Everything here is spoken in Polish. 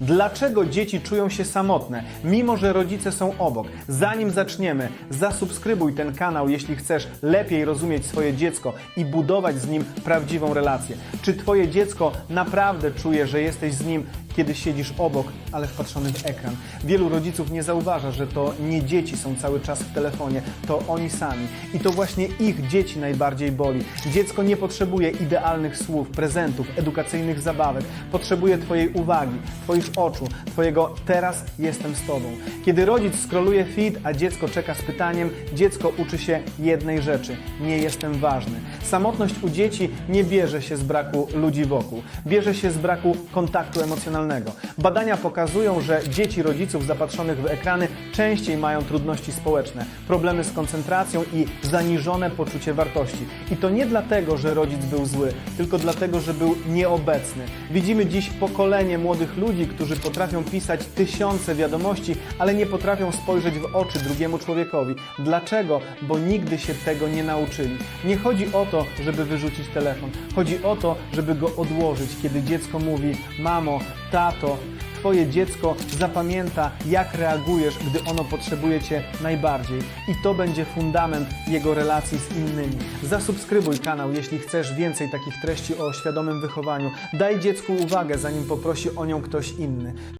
Dlaczego dzieci czują się samotne, mimo że rodzice są obok? Zanim zaczniemy, zasubskrybuj ten kanał, jeśli chcesz lepiej rozumieć swoje dziecko i budować z nim prawdziwą relację. Czy Twoje dziecko naprawdę czuje, że jesteś z nim, kiedy siedzisz obok, ale wpatrzony w ekran? Wielu rodziców nie zauważa, że to nie dzieci są cały czas w telefonie, to oni sami. I to właśnie ich dzieci najbardziej boli. Dziecko nie potrzebuje idealnych słów, prezentów, edukacyjnych zabawek. Potrzebuje Twojej uwagi, Twoich oczu, Twojego teraz jestem z Tobą. Kiedy rodzic skroluje feed, a dziecko czeka z pytaniem, dziecko uczy się jednej rzeczy: nie jestem ważny. Samotność u dzieci nie bierze się z braku ludzi wokół, bierze się z braku kontaktu emocjonalnego. Badania pokazują, że dzieci rodziców zapatrzonych w ekrany częściej mają trudności społeczne, problemy z koncentracją i zaniżone poczucie wartości. I to nie dlatego, że rodzic był zły, tylko dlatego, że był nieobecny. Widzimy dziś pokolenie młodych ludzi, którzy potrafią pisać tysiące wiadomości, ale nie potrafią spojrzeć w oczy drugiemu człowiekowi. Dlaczego? Bo nigdy się tego nie nauczyli. Nie chodzi o to, żeby wyrzucić telefon. Chodzi o to, żeby go odłożyć, kiedy dziecko mówi: Mamo, tato, Twoje dziecko zapamięta, jak reagujesz, gdy ono potrzebuje Cię najbardziej. I to będzie fundament jego relacji z innymi. Zasubskrybuj kanał, jeśli chcesz więcej takich treści o świadomym wychowaniu. Daj dziecku uwagę, zanim poprosi o nią ktoś inny.